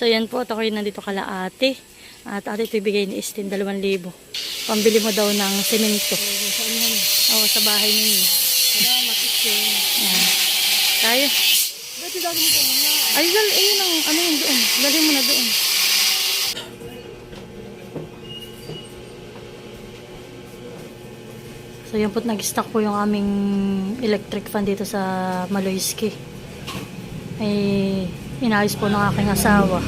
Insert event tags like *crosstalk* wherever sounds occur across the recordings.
So yan po, at ako'y nandito kala ate. At ate ito ibigay ni Estin 2,000. Pambili mo daw ng semento. Oo, sa bahay ninyo. Salamat, Estin. Tayo. Dati dami mo po muna. Ay, dal, ayun ang, ano yun doon. Dali mo na doon. So yan po't nag-stock po yung aming electric fan dito sa Maloyski. Ay, inayos po ng aking asawa.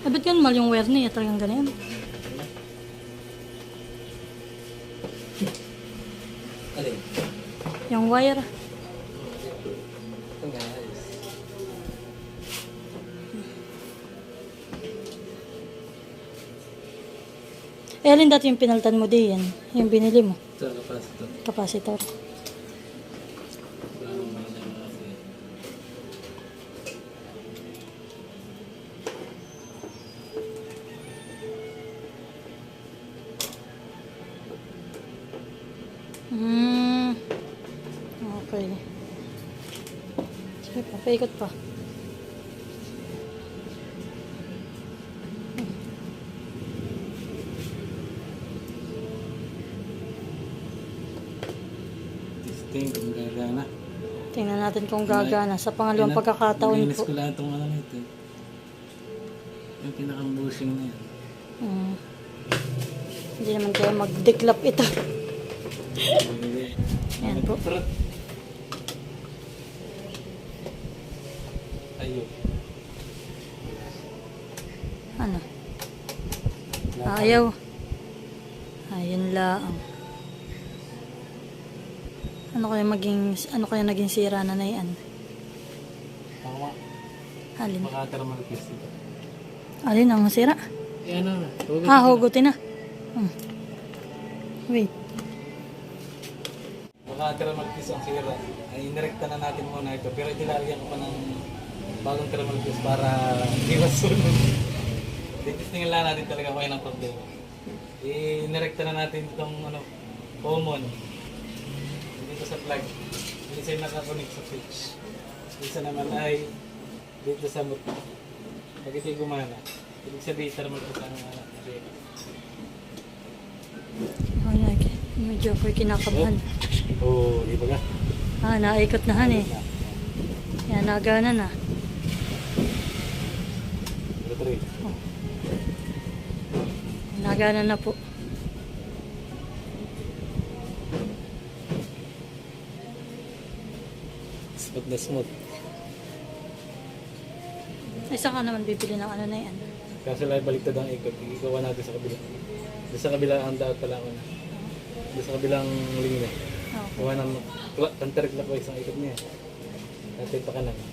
Ay, ba't ganun mal yung wire niya? Talagang ganyan. Alin? Yung wire. Eh, alin dati yung pinaltan mo di yan? Yung binili mo? Ito, capacitor. Capacitor. Tingnan natin kung gagana. Sa pangalawang pagkakataon Nilinis po. ko lahat itong ano nito. Yung pinaka-bushing na yan. Hmm. Hindi naman kaya mag-declap ito. Yan po. Trot. Ayun. Ano? Ayaw. Ayun lang. Ano kaya maging ano kaya naging sira na na yan? Tama. Alin? Piece ito. Alin ang sira? Eh ano na? Huwag Ah, hugutin na. Hmm. Wait. Maka-thermal piece ang sira. Ay, inirekta na natin muna ito. Pero ilalagyan ko pa ng bagong thermal piece para iwas *laughs* sunog. Titistingin lang natin talaga kung yan ang problema. Inirekta na natin itong ano, common. Sa. Hindi siya nakakonect sa switch. Isa naman ay dito sa motor. Pag ito'y gumana, ibig sabihin thermal piece ang ano, nasira. Oh, yeah, okay. Medyo ako'y kinakabahan. Oo, oh, di ba ka? Ah, naikot na han eh. Yan, nagana na. Battery. Nagana na po. Smooth na smooth. Ay, saan ka naman bibili ng ano na yan? Kaso lang baliktad ang ikot. Ikaw natin sa kabila. Doon sa kabila ang daot pala ako na. Doon sa kabilang linya. Okay. Kuha ng ko isang ikot niya. Dati pa kanan.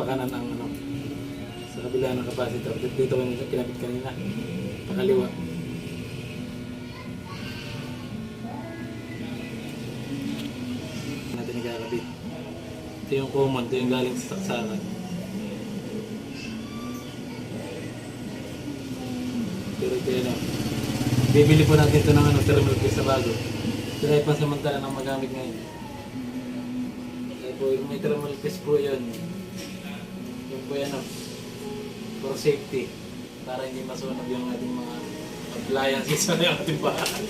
Pakanan ang ano sa kabila ng capacitor. Dito ko yung kinabit kanina. Pakaliwa. natin ikakabit. Ito yung common, ito yung galing sa saksakan. Pero ito yun, oh. bibili po natin ito ng ano, thermal case sa bago. Ito ay pansamantala ng magamit ngayon. Kaya po, yung may thermal case po yun. Yung po yan, for safety. Para hindi masunog yung ating mga appliances sa ating bahay.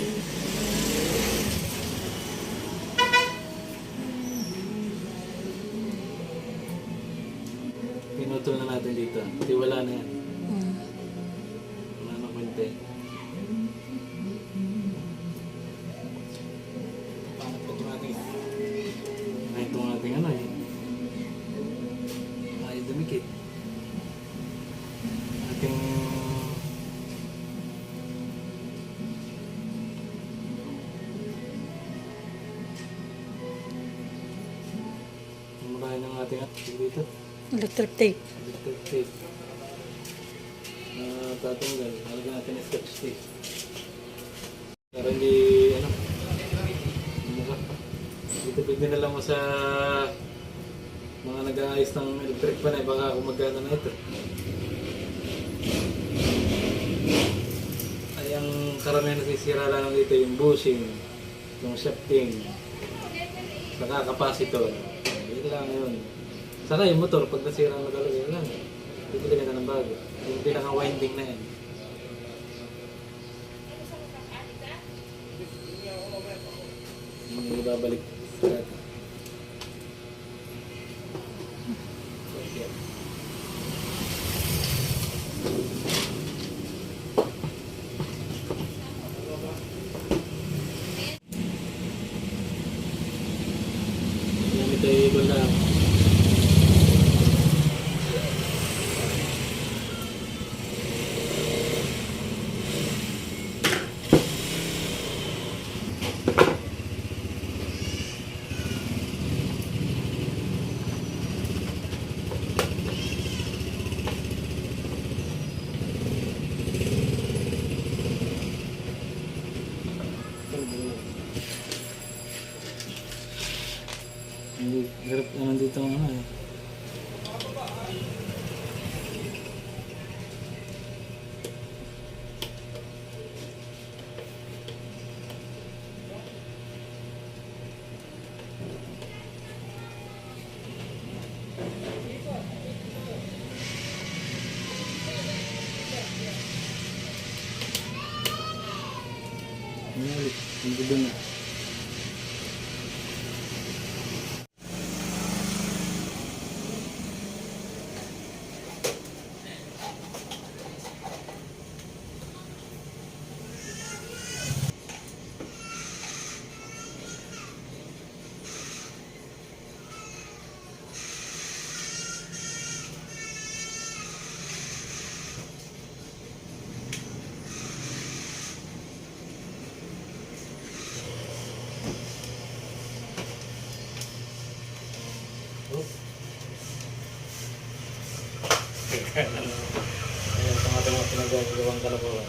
Pinutol na natin dito. Hindi wala na yan. Hmm. Wala na kunti. Electric tape. Electric tape. Na tatanggal. Nalagyan natin ng scotch tape. Para hindi, ano, mukha. Dito pwede na lang mo sa mga nag-aayos ng electric pan ay baka gumagana na ito. Ay ang karamihan nasisira lang dito yung bushing, yung shafting, saka capacitor. Yun lang yun. Saka yung motor, pag nasira na talaga yun lang. Bibili ka na ng bago. Yung pinaka-winding na yan. Dati. Okay. Gamit ay iba lang. Pinagagawang kalabawan.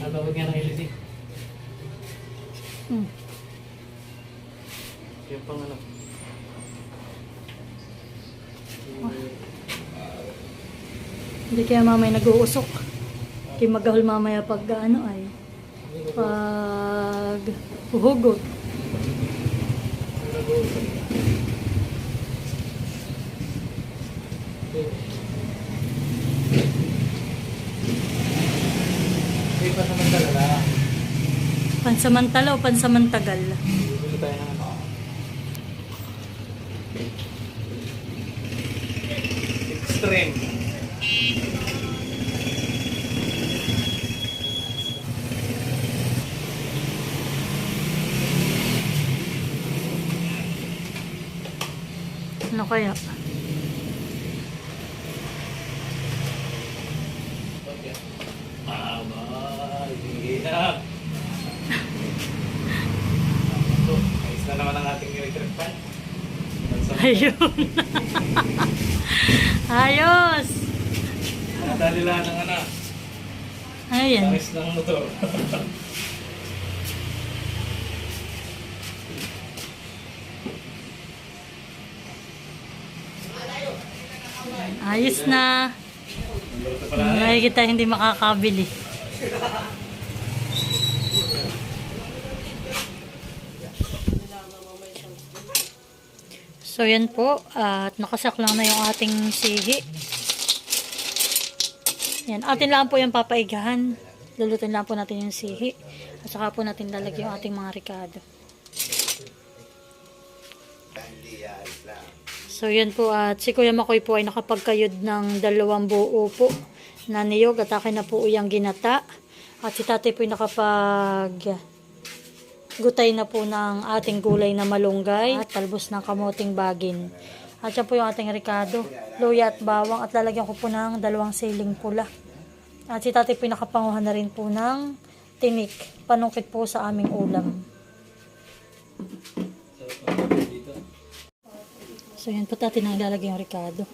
Tatawag nga ng LED. Hmm. Pang ano. Hindi kaya mamaya nag-uusok. Kaya magahol mamaya pag ano ay. Pag talaga. Pansamantala o pansamantagal. Bibili tayo ng ano. Extreme. Ano kaya? Ayos na naman ang ating electric fan. Ayun. Ayos! Nadali lang ng ano, Ayan. langis ng motor. *laughs* Ayos na. Ngayon kita hindi makakabili. So yan po, at nakasak lang na yung ating sihi. Yan, atin lang po yung papaigahan. Lulutin lang po natin yung sihi. At saka po natin lalagyan yung ating mga ricado. So yan po at si Kuya Makoy po ay nakapagkayod ng dalawang buo po na niyog at akin na po yung ginata. At si tatay po nakapag gutay na po ng ating gulay na malunggay at talbos ng kamoting bagin. At yan po yung ating ricado, luya at bawang at lalagyan ko po ng dalawang siling pula. At si tatay po nakapanguhan na rin po ng tinik, panungkit po sa aming ulam. So yan po tatay na ilalagay yung ricado.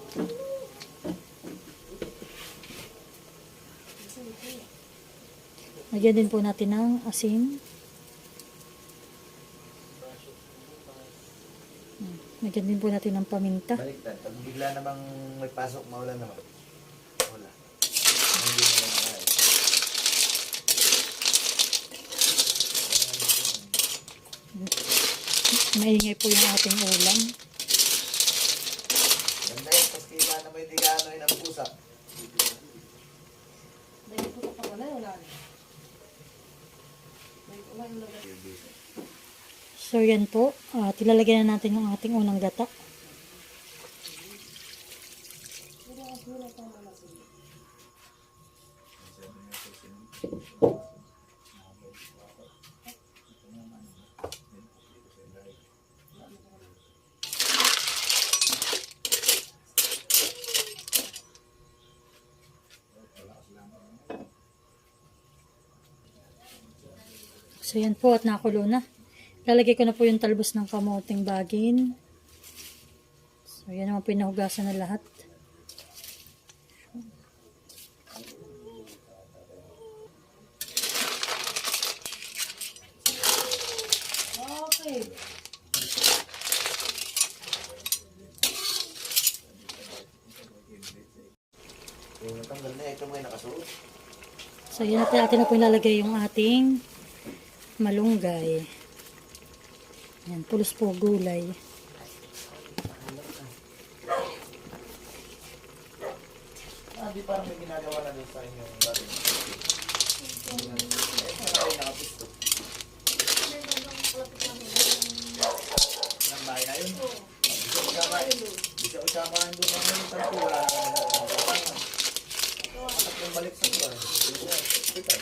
Lagyan din po natin ng asin. Lagyan din po natin ng paminta. Baliktad. Pag bigla namang may pasok, maulan naman. Wala. Hindi mo na nakain. Maingay po yung ating ulam. Ganda yun, tapos kailan na may digano yun ang pusa. Dahil po pa wala, wala. Lagay. So yan po, at ilalagyan na natin yung ating unang gata. So yan po at nakulo na. Lalagay ko na po yung talbos ng kamoting bagin. So yan naman po yung nahugasan na lahat. Okay. So yan natin, natin na po ilalagay yung ating malunggay. Yan, pulos po gulay. Ah, di parang may ginagawa na doon sa inyong nakapisto. Nang bahay na yun? Siya usamahan doon ng mga tanto. Wala naman. Anak yung balik sa buwan. Di siya, hospital.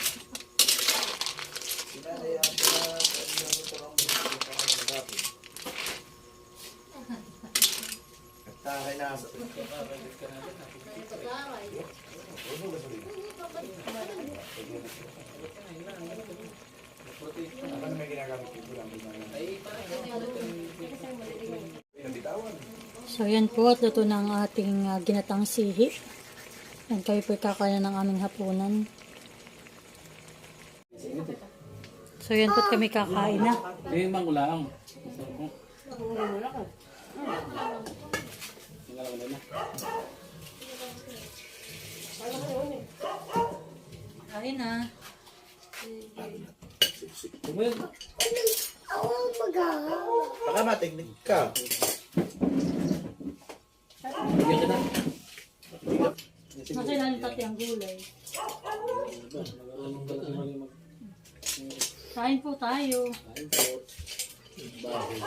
Sinanayaan ko na sa inyong ito ang magapin. At takay na sa Ano may ginagamit dito lang? So yan po at luto ang ating ah, ginatang sihi. Yan kayo po kakain ng aming hapunan. So yan po kami kakain na. Hindi man ko lang. Masarap po. Na. Kain na. Tumil. Baka matignig ka. Bigyan ka na. Tati ang gulay. Kain po tayo. Kain po. Bahis.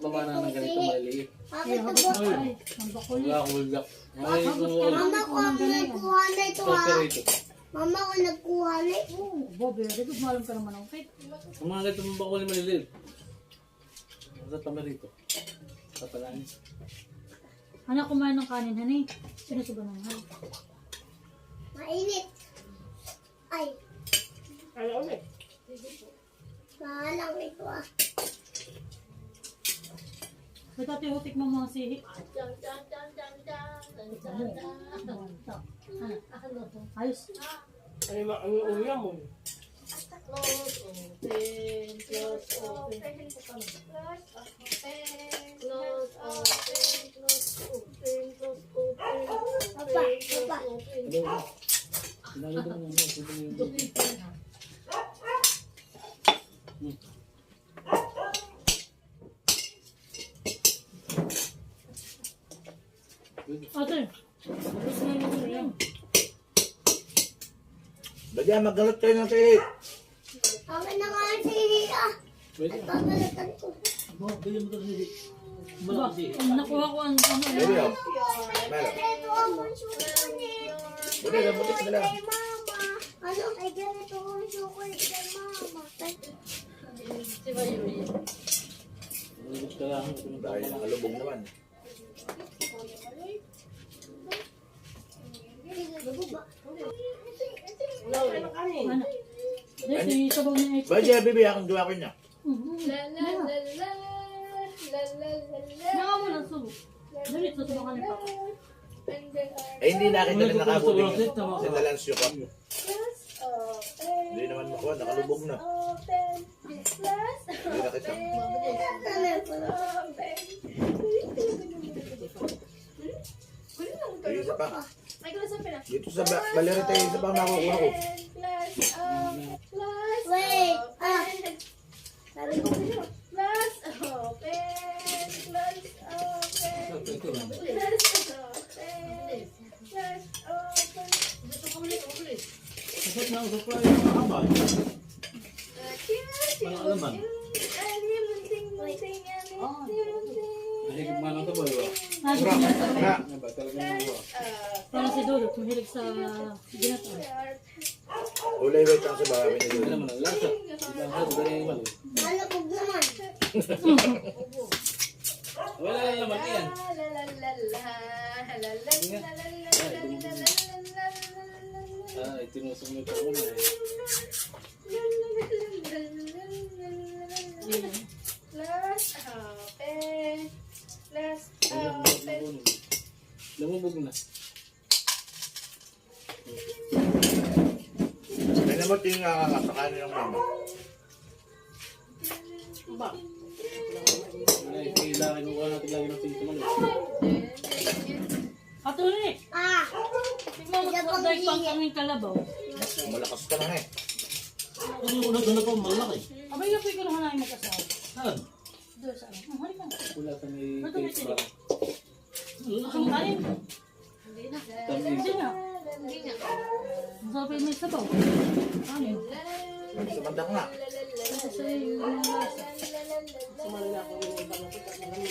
Baba na ng ganito maliliit. Ay, habot ay. Ang bakuli. Wala akong kung Mama ang nagkuha na ito ha. Mama ko nagkuha na ito. Oh, Bobe, dito malam ka naman ang cake. Ang mga ganito mong bakuli maliliit. Masarap naman rito. Kapalain. Anak, kumain ng kanin, honey. Sino sa banangan? Mainit. Ay, Ano ulit? mahalang ito ah. May tati hutik mo mga sihi. Ano? Ayos. Ano yung ang ulam mo? Papa, papa. Sinalo ko mo. Sinalo mo. Ate, Badya, magalat kayo ng tit. Akin na nga ang sili ah. Pwede. Pabalatan ko. Bo, bigyan mo ito si Diba? Ang nakuha ko ang ano. Ano. yun. Meron. Ang eh. Pwede, nabutik na lang. Mama. Ano? Ay, ganito ko yung chocolate kay mama. Si lang. Dahil nakalubog naman. Ng kanin. Ano? Hindi, si sabaw niya Ba, Jia, bibi, akong gawa ko niya. Naka mo lang subo. Dali, susubo ka ni Papa. Eh, hindi na. Ulit, tama ka. Sindalans yung kap. Hindi naman makuha, nakalubog na. Hindi nakita. Yung isa pa. Dito sa ba- balerita yung isa pa makukuha ko. Wait. Ah. Sabi ko. Ito lang. Dapat na usap ko yung mahaba. Walang alaman. Mahigit Yung uh, sa kanin ng mama. Ba? Wala, kailangan ko natin lagi ng pinto malo. Katuli! Ah. Tingnan mo sa dahil pang kaming kalabaw. Malakas ka na eh. Ano yung na po, malaki. Ibang nakita na lang.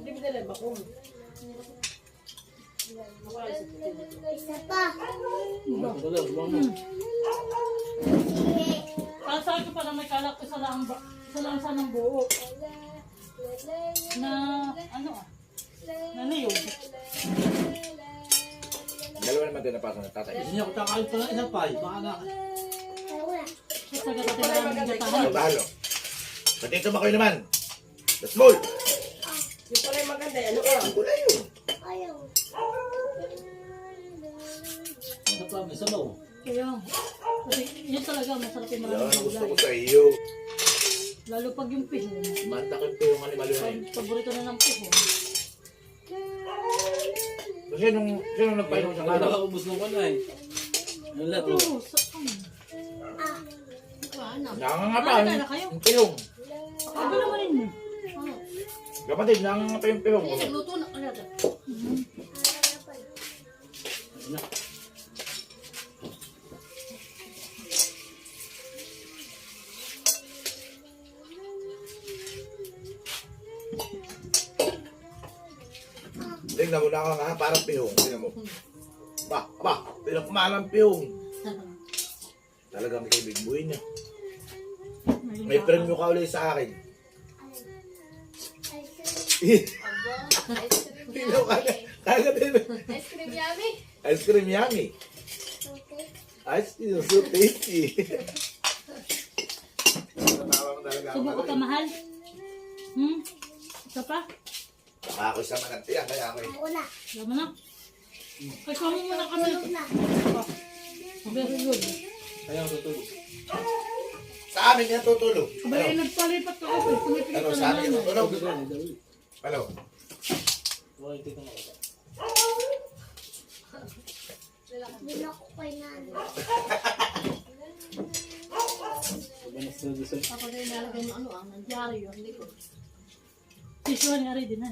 Hindi ba nila ba kung? Wala sa puti. Isa pa. Para sa akin ko pala may kalak isa lang ba? Isa lang sanang buo. Na ano ah? Na niyog. Dalawa naman din napasok ng tatay. Hindi niya ko kakain pa ng isang pay. Baka na. Gatahan. bahalo? Pati ito ba kayo naman? That's small. Yung pala yung maganda, ano ka? Ang kulay yun. Ayaw. Ano pa, may sabaw. Kaya, kasi yun talaga masarap yung Yan maraming ang gusto ko gulay. sa iyo. Lalo pag yung piho. Mantakit ko yung animal yun eh. Paborito na ng piho. Kasi nung, sino nagpainom sa Wala kalaw? ka ubus ng wala eh. Ang lahat. Oo, sa ano? Nangangapa. Ano na kayo? Yung. Ano naman yun? Kapatid, nangangapa yung pihong. Luto Tingnan mo na ka nga, parang pihong. Tingnan mo. Ba, ba, pinakmalang pihong. Talagang kay Big Boy niya. May premyo ka ulit sa akin. Tingnan ka na. Kaya din. Ice cream yummy. Ice cream yummy. Ice cream so tasty. Tatawa mo talaga ako. Subo ko ka mahal? Hmm? Isa pa? Ako sa manantiyan, kaya ako eh. Alam mo na. Ay, kamo muna kami. Tulog na. Kaya ako tutulog. Sa amin yan tutulog. Abay, Ano? nagpalipat ako. Pumipigit Ano ka sa amin yan naman. tutulog? Na. Ano? Wala yung tito mo. Binok ko kay nanay. Manas na doon sa... Ako na inalagay mo ano ah, ng dyaryo. Hindi ko. Tissue nga rin din ah.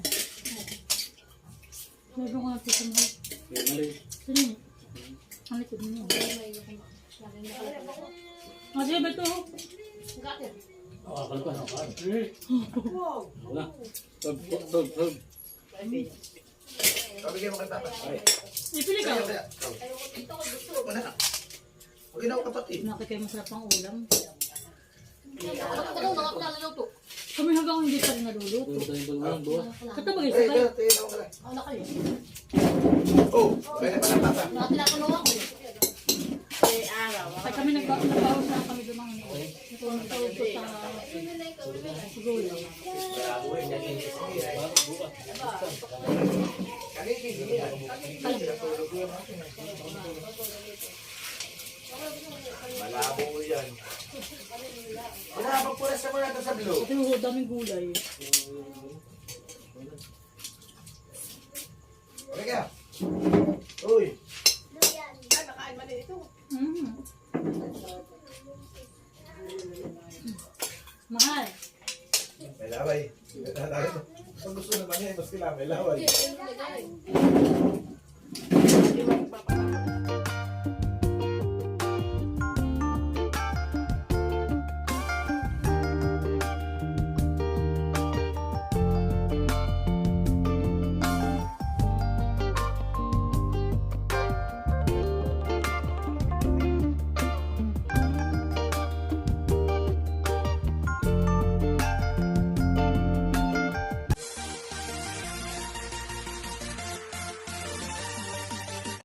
Meron ko ng tissue mo. Kaya mali. Sino yun? Ang likod mo. Ah, sige ba ito? Ah, akal pa, akal. Wala. Tug, tug, tug, tug. Pabigyan mo kay Papa. Ipili ka. Mo na. Huwag na ako kapatid. Nakikay masarap ang ulam. Ano mga pinaluluto? Kami hanggang hindi pa rin naluluto. Katabagay Ay, sabay. kaya, tingin ako ka lang. Ano kayo? Oh, kaya na pala Papa. Mga tinatulungan ko eh. Pag kami nagba- nagbawas na kami doon ng natulog ko sa Malabo yan. Wala, magpunas ka muna ito sa blue. Kasi oh, daming gulay. Halika. Uy. Ay, nakain man din ito. Mm. Mahal. May laway. Gusto naman yan, mas kailangan may laway. Mo.